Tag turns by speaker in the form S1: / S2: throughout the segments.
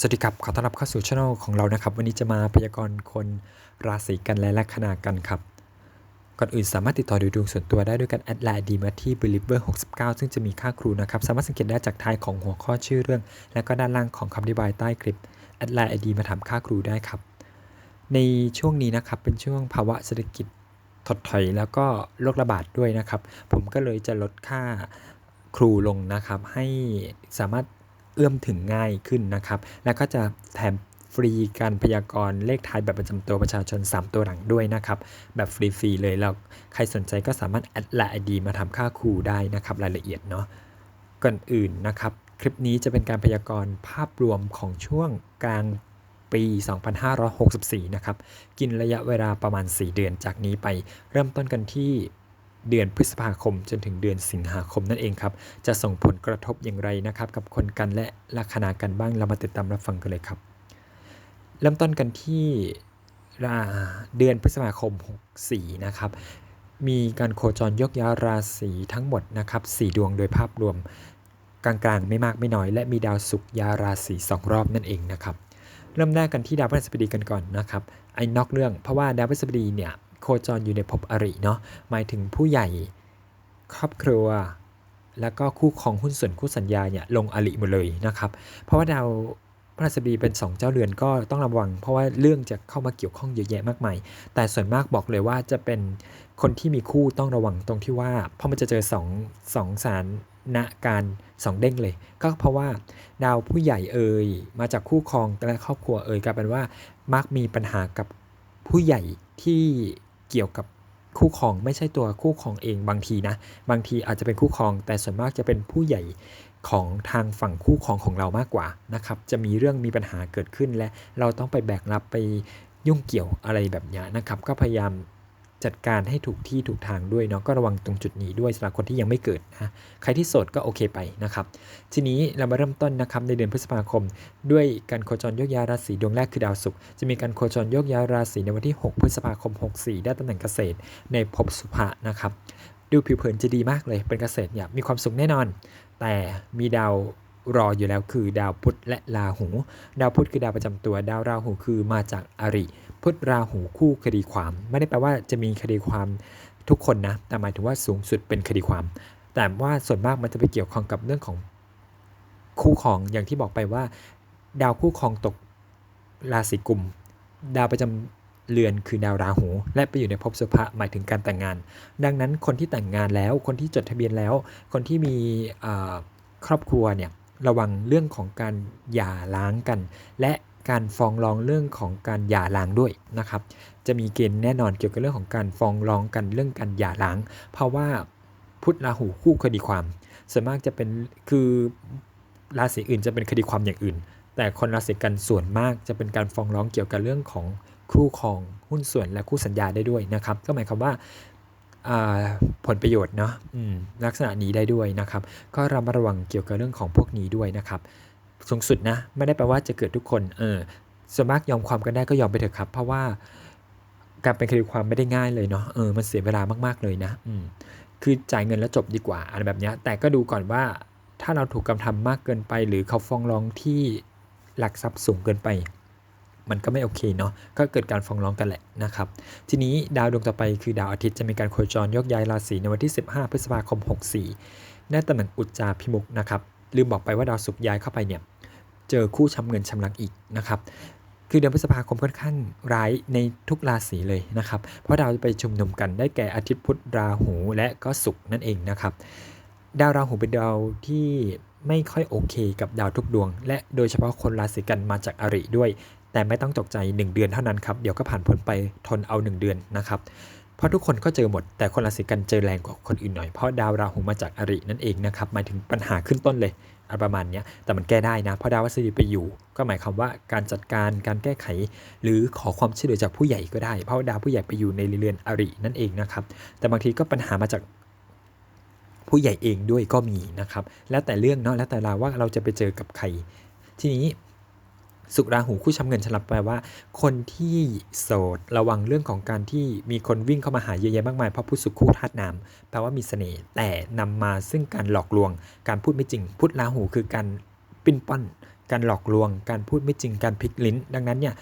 S1: สวัสดีครับ ขอต้อนรับเข้าสู่ช่องของเรานะครับ วันนี้จะมาพยากรณ์คนราศีกันและลัคนากันครับ ก่อนอื่นสามารถติดต่อดูดวงส่วนตัวได้ด้วยการแอดไลน์ดีมาที่ believer 69 ซึ่งจะมีค่าครูนะครับ สามารถสังเกตได้จากท้ายของหัวข้อชื่อเรื่อง และก็ด้านล่างของคำอธิบายใต้คลิปแอดไลน์ไอดีมาถามค่าครูได้ครับ ในช่วงนี้นะครับเป็นช่วงภาวะเศรษฐกิจถดถอยแล้วก็โรคระบาดด้วยนะครับ ผมก็เลยจะลดค่าครูลงนะครับ ให้สามารถ เอื้อมถึงง่ายขึ้นนะครับ แล้วก็จะแถมฟรีการพยากรณ์เลขท้ายแบบประจำตัวประชาชน 3 ตัวหลังด้วยนะครับ แบบฟรีๆเลยแล้วใครสนใจก็สามารถแอดไลน์ไอดีมาทำค่าครูได้นะครับรายละเอียดเนาะก่อนอื่นนะครับ คลิปนี้จะเป็นการพยากรณ์ภาพรวมของช่วงกลางปี 2564 นะครับ กินระยะเวลาประมาณ 4 เดือนจากนี้ไป เริ่มต้นกันที่ เดือนพฤษภาคม จนถึงเดือนสิงหาคมนั่นเองครับ จะส่งผลกระทบอย่างไรนะครับ กับคนกันและลัคนากันบ้างเรามาติดตามรับฟังกันเลยครับ เริ่มต้นกันที่เดือนพฤษภาคม 64 นะครับ มีการโคจรยกย้ายราศีทั้งหมดนะครับ4ดวงโดยภาพรวมกลางๆ ไม่มากไม่น้อย และมีดาวศุกร์ยาราศีสองรอบนั่นเองนะครับเริ่มแรกกันที่ดาวพฤหัสบดีกันก่อนนะครับไอ้นอกเรื่องเพราะว่าดาวพฤหัสบดีเนี่ย คจรอยู่ในภพอริเนาะหมายถึงผู้ใหญ่ครอบครัว แล้วก็คู่ครองหุ้นส่วนคู่สัญญาเนี่ยลงอริหมดเลยนะครับ เพราะว่าดาวพฤหัสบดีเป็น 2 เจ้าเรือนก็ต้องระวัง เพราะว่าเรื่องจะเข้ามาเกี่ยวข้องเยอะแยะมากมาย แต่ส่วนมากบอกเลยว่าจะเป็นคนที่มีคู่ต้องระวังตรงที่ว่าเพราะมันจะเจอ2องสองสารณการสองเด้งเลย ก็เพราะว่าดาวผู้ใหญ่เอ่ยมาจากคู่ครองและครอบครัวเอ่ยกลายเป็นว่ามักมีปัญหากับผู้ใหญ่ที่ เกี่ยวกับคู่ครองไม่ใช่ตัวคู่ครองเองบางทีนะ บางทีอาจจะเป็นคู่ครอง แต่ส่วนมากจะเป็นผู้ใหญ่ของทางฝั่งคู่ครองของเรามากกว่านะครับจะมีเรื่องมีปัญหาเกิดขึ้นและเราต้องไปแบกรับไปยุ่งเกี่ยวอะไรแบบนี้นะครับ ก็พยายาม จัดการให้ถูกที่ถูกทางด้วยเนาะก็ระวังตรงจุดนี้ด้วยสำหรับคนที่ยังไม่เกิดนะใครที่โสดก็โอเคไปนะครับ ทีนี้เรามาเริ่มต้นนะครับในเดือนพฤษภาคม ด้วยการโคจรโยกย้ายราศีดวงแรกคือดาวศุกร์จะมีการโคจรโยกย้ายราศีในวันที่ 6 พฤษภาคม 64 ได้ตำแหน่งเกษตรในภพสุภะนะครับดูผิวเผินจะดีมากเลยเป็นเกษตรเนี่ยมีความสุขแน่นอน แต่มีดาวรออยู่แล้วคือดาวพุธและราหู ดาวพุธคือดาวประจำตัว ดาวราหูคือมาจากอริ พุธราหูคู่คดีความ ไม่ได้แปลว่าจะมีคดีความทุกคนนะ แต่หมายถึงว่าสูงสุดเป็นคดีความ แต่ว่าส่วนมากมันจะไปเกี่ยวข้องกับเรื่องของคู่ครองอย่างที่บอกไปว่า ดาวคู่ครองตกราศีกุม ดาวประจำเรือนคือดาวราหู และไปอยู่ในภพสุภะหมายถึงการแต่งงาน ดังนั้นคนที่แต่งงานแล้วคนที่จดทะเบียนแล้ว คนที่มีครอบครัวเนี่ยระวังเรื่องของการหย่าร้างกัน และ การฟ้องร้องเรื่องของการหย่าร้างด้วยนะครับ จะมีเกณฑ์แน่นอนเกี่ยวกับเรื่องของการฟ้องร้องกันเรื่องการหย่าร้าง เพราะว่าพุทธราหูคู่คดีความ ส่วนมากจะเป็นคือราศีอื่นจะเป็นคดีความอย่างอื่น แต่คนราศีกันส่วนมากจะเป็นการฟ้องร้องเกี่ยวกับเรื่องของคู่ครองหุ้นส่วนและคู่สัญญาได้ด้วยนะครับ ก็หมายความว่าผลประโยชน์เนาะลักษณะนี้ได้ด้วยนะครับ ก็ระมัดระวังเกี่ยวกับเรื่องของพวกนี้ด้วยนะครับ สูงสุดนะ ไม่ได้แปลว่าจะเกิดทุกคนเออส่วนมากยอมความกันได้ก็ยอมไปเถอะครับ เพราะว่าการเป็นคดีความไม่ได้ง่ายเลยเนาะเออมันเสียเวลามากๆเลยนะอืมคือจ่ายเงินแล้วจบดีกว่าอะไรแบบนี้แต่ก็ดูก่อนว่าถ้าเราถูกกระทำมากเกินไป หรือเขาฟ้องร้องที่หลักทรัพย์สูงเกินไป มันก็ไม่โอเคเนาะก็เกิดการฟ้องร้องกันแหละนะครับ ทีนี้ดาวดวงต่อไปคือดาวอาทิตย์จะมีการโคจรยกย้ายราศีในวันที่ 15 พฤษภาคม 64 ได้ตำแหน่งอุจจาพิมุกนะครับ ลืมบอกไปว่าดาวศุกร์ย้ายเข้าไปเนี่ยเจอคู่ช้ำเงินช้ำลังอีกนะครับคือเดือนพฤษภาคมค่อนข้างร้ายในทุกราศีเลยนะครับ เพราะดาวจะไปชุมนุมกันได้แก่อาทิตย์พุธราหูและก็ศุกร์นั่นเองนะครับ ดาวราหูเป็นดาวที่ไม่ค่อยโอเคกับดาวทุกดวง และโดยเฉพาะคนราศีกันมาจากอริด้วย แต่ไม่ต้องตกใจ 1 เดือนเท่านั้นครับ เดี๋ยวก็ผ่านพ้นไปทนเอา 1 เดือนนะครับ เพราะทุกคนก็เจอหมด แต่คนราศีกันเจอแรงกว่าคนอื่นหน่อย เพราะดาวราหูมาจากอรินั่นเองนะครับหมายถึงปัญหาขึ้นต้นเลยประมาณนี้แต่มันแก้ได้นะ เพราะดาววัสดีไปอยู่ ก็หมายความว่าการจัดการการแก้ไข หรือขอความช่วยเหลือจากผู้ใหญ่ก็ได้ เพราะดาวผู้ใหญ่ไปอยู่ในเรือนอรินั่นเองนะครับ แต่บางทีก็ปัญหามาจากผู้ใหญ่เองด้วยก็มีนะครับ แล้วแต่เรื่องเนาะแล้วแต่เราว่าเราจะไปเจอกับใคร ทีนี้ สุราหูคู่ช้ำเงินฉลับแปลว่า คนที่โสดระวังเรื่องของการที่มีคนวิ่งเข้ามาหาเยอะแยะมากมายเพราะพูดสุขคู่ธาตุน้ำแปลว่ามีเสน่ห์แต่นำมาซึ่งการหลอกลวง การพูดไม่จริง พูดราหูคือการปิ้นป้อน การหลอกลวง การพูดไม่จริงการพลิกลิ้น ดังนั้นเนี่ย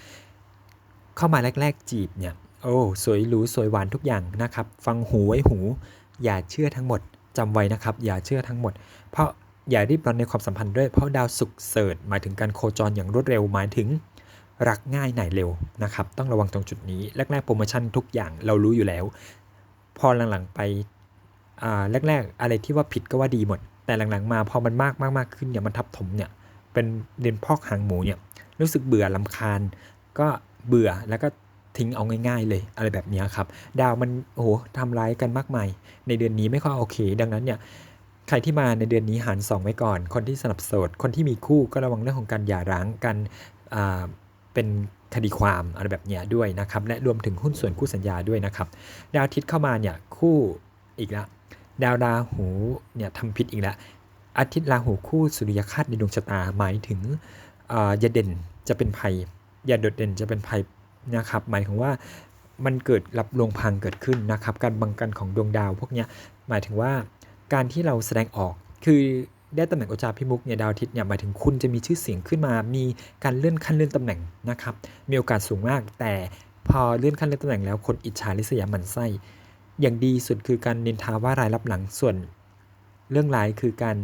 S1: เข้ามาแรก ๆ จีบเนี่ยโอ้สวยหรูสวยหวานทุกอย่างนะครับ ฟังหูไว้หู อย่าเชื่อทั้งหมดจำไว้นะครับ อย่าเชื่อทั้งหมด เพราะ อย่ารีบร้อนในความสัมพันธ์ด้วยเพราะดาวศุกร์เสริฐหมายถึงการโคจรอย่างรวดเร็วหมายถึงรักง่ายไหนเร็วนะครับต้องระวังตรงจุดนี้แรกๆโปรโมชั่นทุกอย่างเรารู้อยู่แล้ว พอหลังๆไปแรกๆ อะไรที่ว่าผิดก็ว่าดีหมด แต่หลังๆมาพอมันมากมากมากขึ้นเนี่ยมันทับถมเนี่ยเป็นเดินพอกหางหมูเนี่ยรู้สึกเบื่อลำคาญ ก็เบื่อแล้วก็ทิ้งเอาง่ายๆเลยอะไรแบบนี้ครับ ดาวมันโอ้โหทำร้ายกันมากมาย ในเดือนนี้ไม่ค่อยโอเค ดังนั้นเนี่ย ใครที่มาในเดือนนี้หาร 2 ไว้ก่อน คนที่สนับโสดคนที่มีคู่ก็ระวังเรื่องของการหย่าร้างกันเป็นคดีความอะไรแบบนี้ด้วยนะครับ และรวมถึงหุ้นส่วนคู่สัญญาด้วยนะครับ ดาวอาทิตย์เข้ามาเนี่ยคู่อีกละดาวราหูเนี่ยทำผิดอีกแล้วอาทิตย์ราหูคู่สุริยคาตในดวงชะตาหมายถึงอย่าเด่นจะเป็นภัยอย่าโดดเด่นจะเป็นภัยนะครับ หมายถึงว่ามันเกิดรับลวงพังเกิดขึ้นนะครับ การบังกันของดวงดาวพวกนี้หมายถึงว่า การที่เราแสดงออกคือได้ตำแหน่งโอจาพิมุกเนี่ยดาวอาทิตย์เนี่ยหมายถึงคุณจะมีชื่อเสียงขึ้นมา มีการเลื่อนขั้นเลื่อนตำแหน่งนะครับ มีโอกาสสูงมาก แต่พอเลื่อนขั้นเลื่อนตำแหน่งแล้วคนอิจฉาริษยาหมันไส้ อย่างดีสุดคือการนินทาว่ารายรับหลังส่วน เรื่องร้ายคือการ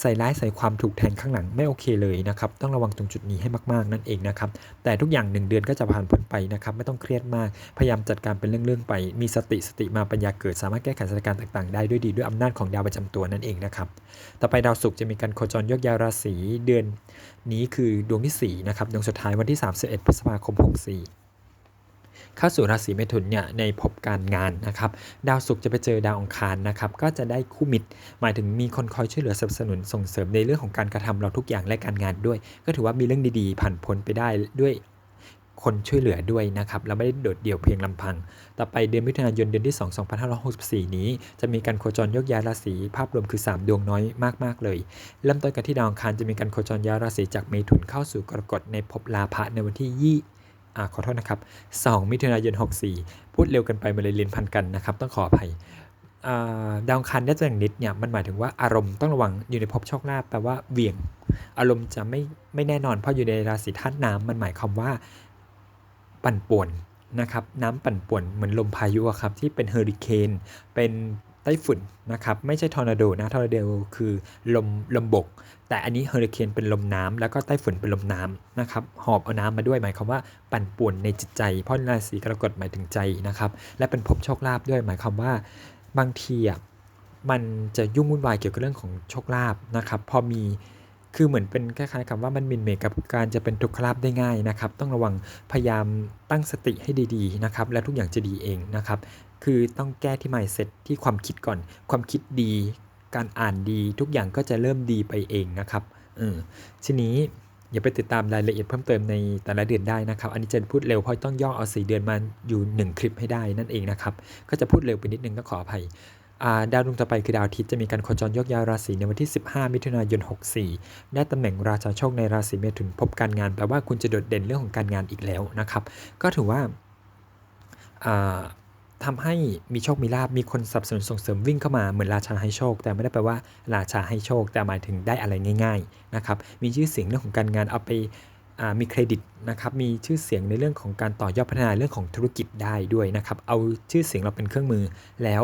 S1: ใส่ร้ายใส่ความถูกแทงข้างหลังไม่โอเคเลยนะครับ ต้องระวังตรงจุดนี้ให้มากๆนั่นเองนะครับ แต่ทุกอย่าง 1 เดือนก็จะผ่านพ้นไปนะครับ ไม่ต้องเครียดมาก พยายามจัดการเป็นเรื่องๆไป มีสติสติมาปัญญาเกิด สามารถแก้ไขสถานการณ์ต่างๆได้ด้วยดีด้วยอำนาจของดาวประจำตัวนั่นเองนะครับ ต่อไปดาวศุกร์จะมีการโคจรยกย้ายราศีเดือนนี้คือดวงที่สี่นะครับ ดวงสุดท้ายวันที่ 31 พฤษภาคม 64 เข้าสู่ราศีเมถุนเนี่ยในภพการงานนะครับ ดาวศุกร์จะไปเจอดาวอังคารนะครับ ก็จะได้คู่มิตร หมายถึงมีคนคอยช่วยเหลือสนับสนุนส่งเสริมในเรื่องของการกระทำเราทุกอย่างและการงานด้วย ก็ถือว่ามีเรื่องดีๆผ่านพ้นไปได้ด้วยคนช่วยเหลือด้วยนะครับเราไม่ได้โดดเดี่ยวเพียงลำพัง ต่อไปเดือนมิถุนายนเดือนที่ 2 2564 นี้ จะมีการโคจรยกย้ายราศีภาพรวมคือ 3 ดวงน้อยมาก ๆ เลย เริ่มต้นกันที่ดาวอังคารจะมีการโคจรย้ายราศีจากเมถุนเข้าสู่กรกฎในภพลาภะในวันที่ยี่ อ่าขอโทษนะครับ 2 มิถุนายน 64 พูดเร็วกันไปมาเลยเรียนพันกันนะครับ ต้องขออภัยดาวอังคารได้ตำแหน่งนิดเนี่ยมันหมายถึงว่าอารมณ์ต้องระวังอยู่ในภพโชคลาภแปลว่าเวียง อารมณ์จะไม่ไม่แน่นอนเพราะอยู่ในราศีธาตุน้ำมันหมายความว่าปั่นป่วนนะครับ น้ำปั่นป่วนเหมือนลมพายุครับที่เป็นเฮอริเคนเป็น ไต้ฝุ่นนะครับไม่ใช่ทอร์นาโดนะทอร์นาโดคือลมลมบก แต่อันนี้เฮอริเคนเป็นลมน้ำแล้วก็ไต้ฝุ่นเป็นลมน้ำนะครับหอบเอาน้ำมาด้วยหมายความว่าปั่นป่วนในจิตใจ เพราะราศีกรกฎหมายถึงใจนะครับและเป็นภพโชคลาภด้วยหมายความว่าบางทีอะมันจะยุ่งวุ่นวายเกี่ยวกับเรื่องของโชคลาภนะครับพอมีคือเหมือนเป็นคล้ายๆคำว่ามันมินเมกกับการจะเป็นทุกขลาภได้ง่ายนะครับ ต้องระวังพยายามตั้งสติให้ดีๆนะครับ และทุกอย่างจะดีเองนะครับ คือต้องแก้ที่ mindset ที่ความคิดก่อน ความคิดดี การอ่านดีทุกอย่างก็จะเริ่มดีไปเองนะครับเออทีนี้อย่าไปติดตามรายละเอียดเพิ่มเติมในแต่ละเดือนได้นะครับ อันนี้จะพูดเร็วเพราะต้องย่อเอา4เดือนมาอยู่ 1 คลิปให้ได้นั่นเองนะครับ ก็จะพูดเร็วไปนิดนึงก็ขออภัยดาวดวงต่อไปคือดาวอาทิตย์จะมีการโคจรยกย้ายราศีในวันที่ 15 มิถุนายน 64 ได้ตำแหน่งราชาโชคในราศีเมถุนพบการงานแปลว่าคุณจะโดดเด่นเรื่องของการงานอีกแล้วนะครับ ก็ถือว่า ทำทำให้มีโชคมีลาบมีคนสนับสนุนส่งเสริมวิ่งเข้ามาเหมือนราชาให้โชค แต่ไม่ได้แปลว่าราชาให้โชค แต่หมายถึงได้อะไรง่ายๆนะครับมีชื่อเสียงเรื่องของการงานเอาไปมีเครดิตนะครับมีชื่อเสียงในเรื่องของการต่อยอดพัฒนาเรื่องของธุรกิจได้ด้วยนะครับเอาชื่อเสียงเราเป็นเครื่องมือแล้ว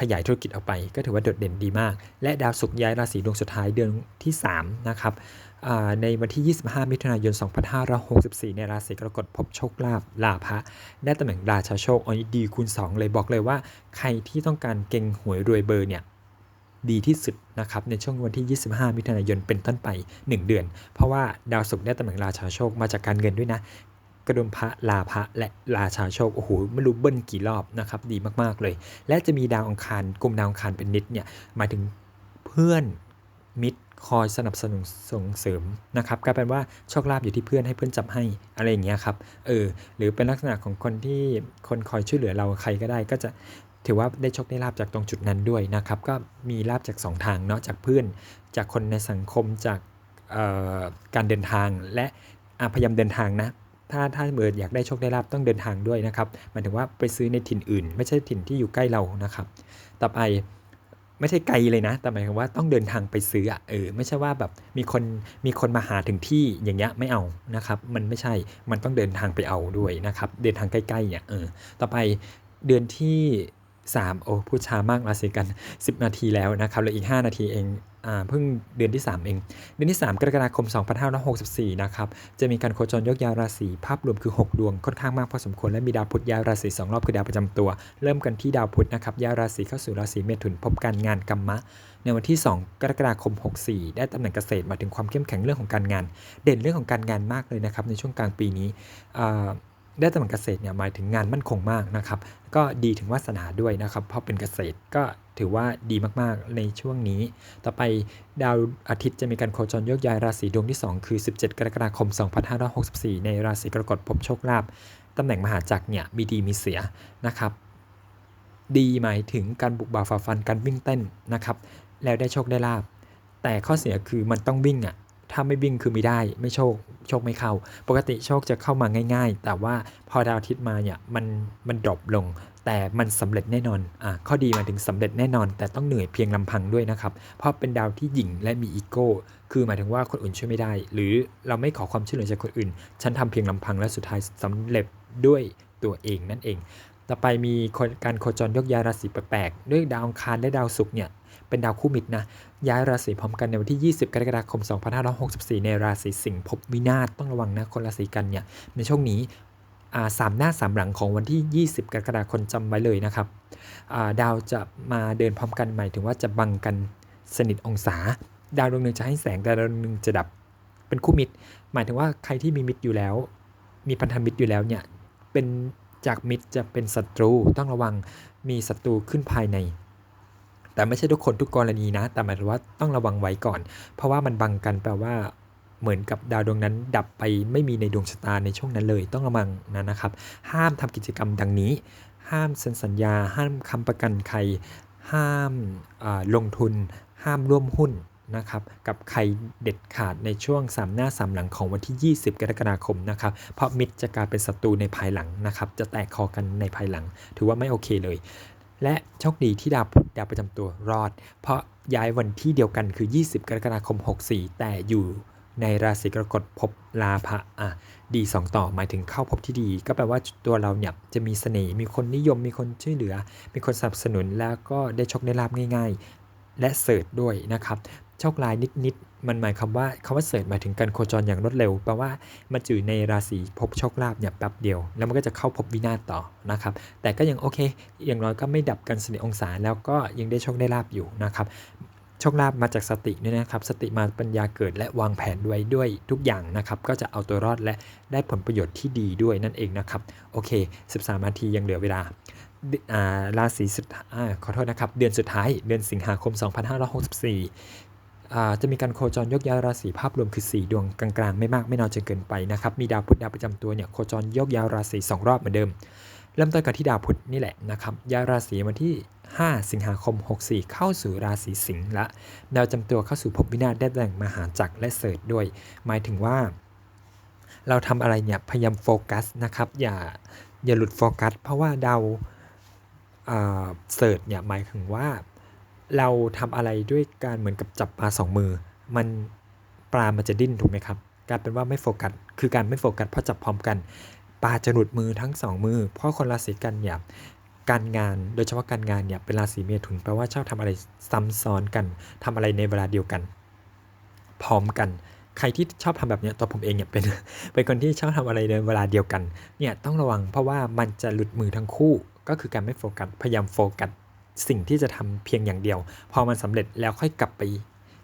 S1: ขยายธุรกิจออกไป ก็ถือว่าโดดเด่นดีมาก และดาวศุกร์ย้ายราศีดวงสุดท้ายเดือนที่ 3 นะครับในวันที่ 25 มิถุนายน 2564 ในราศีกรกฎพบโชคลาภลาภะได้ตำแหน่งราชาโชคอันนี้ดีคูณ 2 เลยบอกเลยว่า ใครที่ต้องการเก่งหวยรวยเบอร์เนี่ยดีที่สุดนะครับในช่วงวันที่ 25 มิถุนายนเป็นต้นไป 1 เดือน เพราะว่าดาวศุกร์ได้ตำแหน่งราชาโชคมาจากการเงินด้วยนะ กระดมพระลาภะและราชาโชคโอ้โหไม่รู้เบิ้ลกี่รอบนะครับดีมากๆเลย และจะมีดาวอังคารกลุ่มดาวอังคารเป็นนิดเนี่ยหมายถึงเพื่อนมิตรคอยสนับสนุนส่งเสริมนะครับกลายเป็นว่าโชคลาภอยู่ที่เพื่อนให้เพื่อนจับให้อะไรอย่างเงี้ยครับเออหรือเป็นลักษณะของคนที่คนคอยช่วยเหลือเราใครก็ได้ก็จะถือว่าได้โชคได้ลาบจากตรงจุดนั้นด้วยนะครับ ก็มีลาบจากสองทางเนาะจากเพื่อน จากคนในสังคมจากการเดินทางและอะพยายามเดินทางนะ ถ้าถ้าเบิดอยากได้โชคได้ลาบต้องเดินทางด้วยนะครับหมายถึงว่าไปซื้อในถิ่นอื่น ไม่ใช่ถิ่นที่อยู่ใกล้เรานะครับต่อไปไม่ใช่ไกลเลยนะ แต่หมายถึงว่าต้องเดินทางไปซื้ออะเออ ไม่ใช่ว่าแบบมีคนมีคนมาหาถึงที่อย่างเงี้ยไม่เอานะครับ มันไม่ใช่ มันต้องเดินทางไปเอาด้วยนะครับ เดินทางใกล้ๆเนี่ยเออ ต่อไปเดือนที่ 3 โอ้พูดช้ามากราศีกัน 10 นาทีแล้วนะครับเหลืออีก 5 นาทีเองอ่าเพิ่งเดือนที่ 3 เอง เดือนที่ 3 กรกฎาคม 2564 นะครับ จะมีการโคจรยกย้ายราศีภาพรวมคือ 6 ดวงค่อนข้างมากพอสมควรและมีดาวพุธย้ายราศี2รอบคือดาวประจำตัว เริ่มกันที่ดาวพุธนะครับย้ายราศีเข้าสู่ราศีเมถุนพบการงานกรรมะ ในวันที่ 2 กรกฎาคม 64 ได้ตำแหน่งเกษตรมาถึงความเข้มแข็งเรื่องของการงาน เด่นเรื่องของการงานมากเลยนะครับในช่วงกลางปีนี้อ่า ได้ตำแหน่งเกษตรเนี่ยหมายถึงงานมั่นคงมากนะครับ ก็ดีถึงวาสนาด้วยนะครับเพราะเป็นเกษตรก็ถือว่าดีมากๆในช่วงนี้ ต่อไปดาวอาทิตย์จะมีการโคจรโยกย้ายราศีดวงที่ 2 คือ 17 กรกฎาคม 2564 ในราศีกรกฎพบโชคลาภตำแหน่งมหาจักรเนี่ยมีดีมีเสียนะครับ ดีหมายถึงการบุกบ่าฝ่าฟันการวิ่งเต้นนะครับแล้วได้โชคได้ลาบแต่ข้อเสียคือมันต้องวิ่งอะถ้าไม่วิ่งคือไม่ได้ไม่โชค โชคไม่เข้า ปกติโชคจะเข้ามาง่าย ๆ แต่ว่าพอดาวอาทิตย์มาเนี่ยมันมันดรอปลง แต่มันสำเร็จแน่นอนอะข้อดีหมายถึงสำเร็จแน่นอน แต่ต้องเหนื่อยเพียงลำพังด้วยนะครับ เพราะเป็นดาวที่หยิ่งและมีอีโก้ คือหมายถึงว่าคนอื่นช่วยไม่ได้ หรือเราไม่ขอความช่วยเหลือจากคนอื่น ฉันทำเพียงลำพังและสุดท้ายสำเร็จด้วยตัวเองนั่นเอง ต่อไปมีการโคจรยกย้ายราศีแปลกๆด้วยดาวอังคารและดาวศุกร์เนี่ย เป็นดาวคู่มิตรนะ ย้ายราศีพร้อมกันในวันที่ 20 กรกฎาคม 2564 ในราศีสิงห์พบวินาศต้องระวังนะคนราศีกันเนี่ยในช่วงนี้สามหน้าสามหลังของวันที่ 20 กรกฎาคมจำไว้เลยนะครับดาวจะมาเดินพร้อมกันหมายถึงว่าจะบังกันสนิทองศา ดาวดวงหนึ่งจะให้แสงดาวดวงหนึ่งจะดับเป็นคู่มิตร หมายถึงว่าใครที่มีมิตรอยู่แล้ว มีพันธมิตรอยู่แล้วเนี่ยเป็นจากมิตรจะเป็นศัตรูต้องระวังมีศัตรูขึ้นภายใน แต่ไม่ใช่ทุกคนทุกกรณีนะ แต่หมายถึงว่าต้องระวังไว้ก่อน เพราะว่ามันบังกันแปลว่าเหมือนกับดาวดวงนั้นดับไปไม่มีในดวงชะตาในช่วงนั้นเลย ต้องระวังนะนะครับ ห้ามทำกิจกรรมดังนี้ ห้ามเซ็นสัญญา ห้ามคำประกันใคร ห้ามลงทุน ห้ามร่วมหุ้นนะครับกับใครเด็ดขาดในช่วง3หน้า3หลังของวันที่ 20 กรกฎาคมนะครับ เพราะมิตรจะกลายเป็นศัตรูในภายหลังนะครับ จะแตกคอกันในภายหลัง ถือว่าไม่โอเคเลย และโชคดีที่ดาวพุธดาวประจำตัวรอด เพราะย้ายวันที่เดียวกันคือ 20 กรกฎาคม 64 แต่อยู่ในราศีกรกฎพบลาภะอะดี2ต่อหมายถึงเข้าพบที่ดี ก็แปลว่าตัวเราเนี่ยจะมีเสน่ห์มีคนนิยมมีคนช่วยเหลือ มีคนสนับสนุนแล้วก็ได้โชคได้ลาบง่าย ๆ และเสิร์ชด้วยนะครับ โชคลายนิดๆมันหมายคำว่าคำว่าเสิร์ชหมายถึงการโคจรอย่างรวดเร็วแปลว่ามันอยู่ในราศีพบโชคลาภเนี่ยแป๊บเดียว แล้วมันก็จะเข้าพบวินาศต่อนะครับ แต่ก็ยังโอเค อย่างน้อยก็ไม่ดับกันสนิทองศาแล้วก็ยังได้โชคได้ลาบอยู่นะครับโชคลาภมาจากสติเนี่ยนะครับ สติมาปัญญาเกิดและวางแผนด้วยด้วยทุกอย่างนะครับ ก็จะเอาตัวรอดและได้ผลประโยชน์ที่ดีด้วยนั่นเองนะครับ โอเค 13 นาทียังเหลือเวลาราศีสุดขอโทษนะครับ เดือนสุดท้าย เดือนสิงหาคม 2564 จะมีการโคจรยกย้ายราศีภาพรวมคือ 4 ดวงกลางๆ ไม่มากไม่น้อยจนเกินไปนะครับ มีดาวพุธดาวประจำตัวเนี่ยโคจรยกย้ายราศี2รอบเหมือนเดิม เริ่มต้นกันที่ดาวพุธนี่แหละนะครับย้ายราศีวันที่ 5 สิงหาคม 64 เข้าสู่ราศีสิงห์ละดาวจำตัวเข้าสู่ภพวินาศได้แบ่งมหาจักรและเสดด้วย หมายถึงว่า เราทำอะไรเนี่ยพยายามโฟกัสนะครับอย่าอย่าหลุดโฟกัส เพราะว่าดาวเสิร์ชเนี่ยหมายถึงว่า เราทำอะไรด้วยการเหมือนกับจับปลาสองมือ มันปลามันจะดิ้นถูกไหมครับกลายเป็นว่าไม่โฟกัสคือการไม่โฟกัสเพราะจับพร้อมกันปลาจะหลุดมือทั้งสองมือ เพราะคนราศีกันเนี่ยการงานโดยเฉพาะการงานเนี่ยเป็นราศีเมถุนแปลว่าชอบทำอะไรซ้ำซ้อนกันทำอะไรในเวลาเดียวกัน พร้อมกัน ใครที่ชอบทำแบบนี้ตัวผมเองเนี่ยเป็นเป็นคนที่ชอบทำอะไรในเวลาเดียวกันเนี่ยต้องระวังเพราะว่ามันจะหลุดมือทั้งคู่ก็คือการไม่โฟกัสพยายามโฟกัส สิ่งที่จะทำเพียงอย่างเดียว พอมันสำเร็จแล้วค่อยกลับไป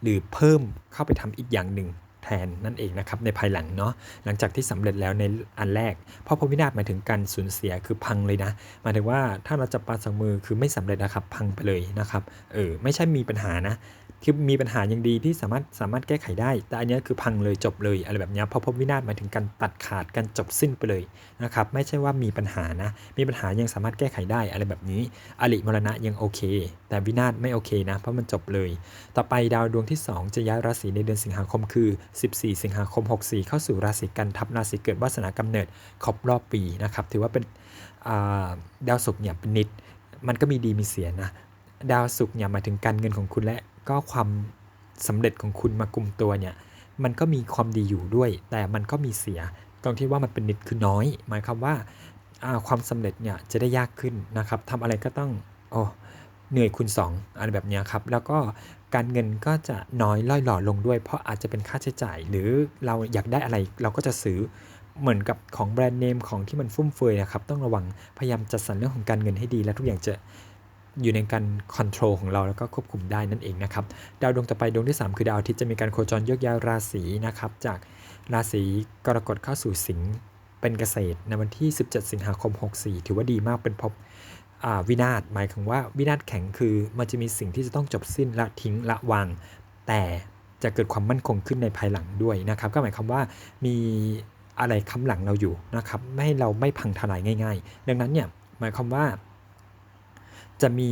S1: หรือเพิ่มเข้าไปทำอีกอย่างหนึ่งแทนนั่นเองนะครับในภายหลังเนาะหลังจากที่สำเร็จแล้วในอันแรกเพราะพวินาศหมายถึงการสูญเสียคือพังเลยนะหมายถึงว่าถ้าเราจะปาสองมือคือไม่สำเร็จนะครับพังไปเลยนะครับเออไม่ใช่มีปัญหานะ คือมีปัญหาอยังดีที่สามารถสามารถแก้ไขได้ แต่อันนี้คือพังเลยจบเลยอะไรแบบนี้เพราะพบวินาศหมายถึงการตัดขาดการจบสิ้นไปเลยนะครับไม่ใช่ว่ามีปัญหานะมีปัญหายังสามารถแก้ไขได้อะไรแบบนี้ อริมรณะยังโอเค แต่วินาศไม่โอเคนะ เพราะมันจบเลย ต่อไปดาวดวงที่ 2 จะย้ายราศีในเดือนสิงหาคมคือ 14 สิงหาคม 64 เข้าสู่ราศีกันทับราศีเกิดวาสนากำเนิดครบรอบปีนะครับถือว่าเป็นดาวศุกร์เนี่ยเป็นนิด มันก็มีดีมีเสียนะดาวศุกร์เนี่ยหมายถึงการเงินของคุณและ ก็ความสำเร็จของคุณมากลุ่มตัวเนี่ย มันก็มีความดีอยู่ด้วย แต่มันก็มีเสีย ตรงที่ว่ามันเป็นนิดคือน้อย หมายความว่าความสำเร็จเนี่ยจะได้ยากขึ้นนะครับทำอะไรก็ต้องโอ้เหนื่อยคูณ2อะไรแบบนี้ครับ แล้วก็การเงินก็จะน้อยล่อยหล่อลงด้วย เพราะอาจจะเป็นค่าใช้จ่าย หรือเราอยากได้อะไรเราก็จะซื้อเหมือนกับของแบรนด์เนมของที่มันฟุ่มเฟือยนะครับ ต้องระวังพยายามจัดสรรเรื่องของการเงินให้ดี และทุกอย่างจะ อยู่ในการคอนโทรลของเราแล้วก็ควบคุมได้นั่นเองนะครับ ดาวดวงต่อไปดวงที่ 3 คือดาวอาทิตย์จะมีการโคจรโยกย้ายราศีนะครับ จากราศีกรกฎเข้าสู่สิงห์เป็นเกษตรในวันที่ 17 สิงหาคม 64 ถือว่าดีมากเป็นภพอ่าวินาศหมายถึงว่าวินาศแข็งคือมันจะมีสิ่งที่จะต้องจบสิ้นละทิ้งละวาง แต่จะเกิดความมั่นคงขึ้นในภายหลังด้วยนะครับ ก็หมายความว่ามีอะไรค้ำหลังเราอยู่นะครับไม่ให้เราไม่พังทลายง่าย ๆ ดังนั้นเนี่ยหมายความว่า จะมี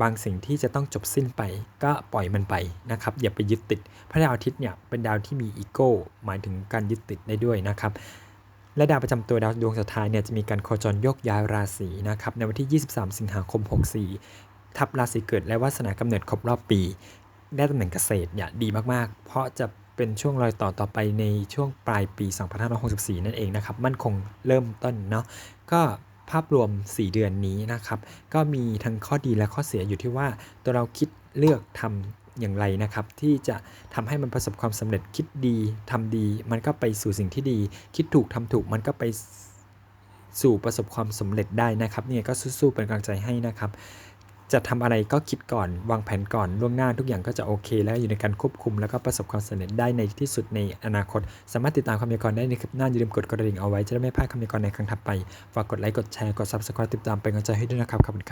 S1: บางสิ่งที่จะต้องจบสิ้นไป ก็ปล่อยมันไปนะครับ อย่าไปยึดติด พระดาวอาทิตย์เนี่ยเป็นดาวที่มีอีโก้หมายถึงการยึดติดได้ด้วยนะครับ และดาวประจำตัวดาวดวงสุดท้ายเนี่ยจะมีการโคจรโยกย้ายราศีนะครับในวันที่ 23 สิงหาคม 64 ทับราศีเกิดและวาสนากำเนิดครบรอบปี ได้ตำแหน่งเกษตรเนี่ยดีมากๆ เพราะจะเป็นช่วงรอยต่อต่อไปในช่วงปลายปี 2564 นั่นเองนะครับ มั่นคงเริ่มต้นเนาะ ก็ ภาพรวม 4 เดือนนี้นะครับ ก็มีทั้งข้อดีและข้อเสียอยู่ที่ว่าตัวเราคิดเลือกทำอย่างไรนะครับ ที่จะทำให้มันประสบความสำเร็จคิดดีทำดี มันก็ไปสู่สิ่งที่ดี คิดถูกทำถูกมันก็ไปสู่ประสบความสำเร็จได้นะครับเนี่ยก็สู้ๆเป็นกำลังใจให้นะครับ จะทำอะไรก็คิดก่อนวางแผนก่อนล่วงหน้าทุกอย่างก็จะโอเค แล้วอยู่ในการควบคุม แล้วก็ประสบความสำเร็จได้ในที่สุดในอนาคต สามารถติดตามคำพยากรณ์ได้ในคลิปหน้าอย่าลืมกดกระดิ่งเอาไว้จะได้ไม่พลาดคำพยากรณ์ในครั้งถัดไปฝากกดไลค์กดแชร์กด subscribe ติดตามเป็นกำลังใจให้ด้วยนะครับขอบคุณครับ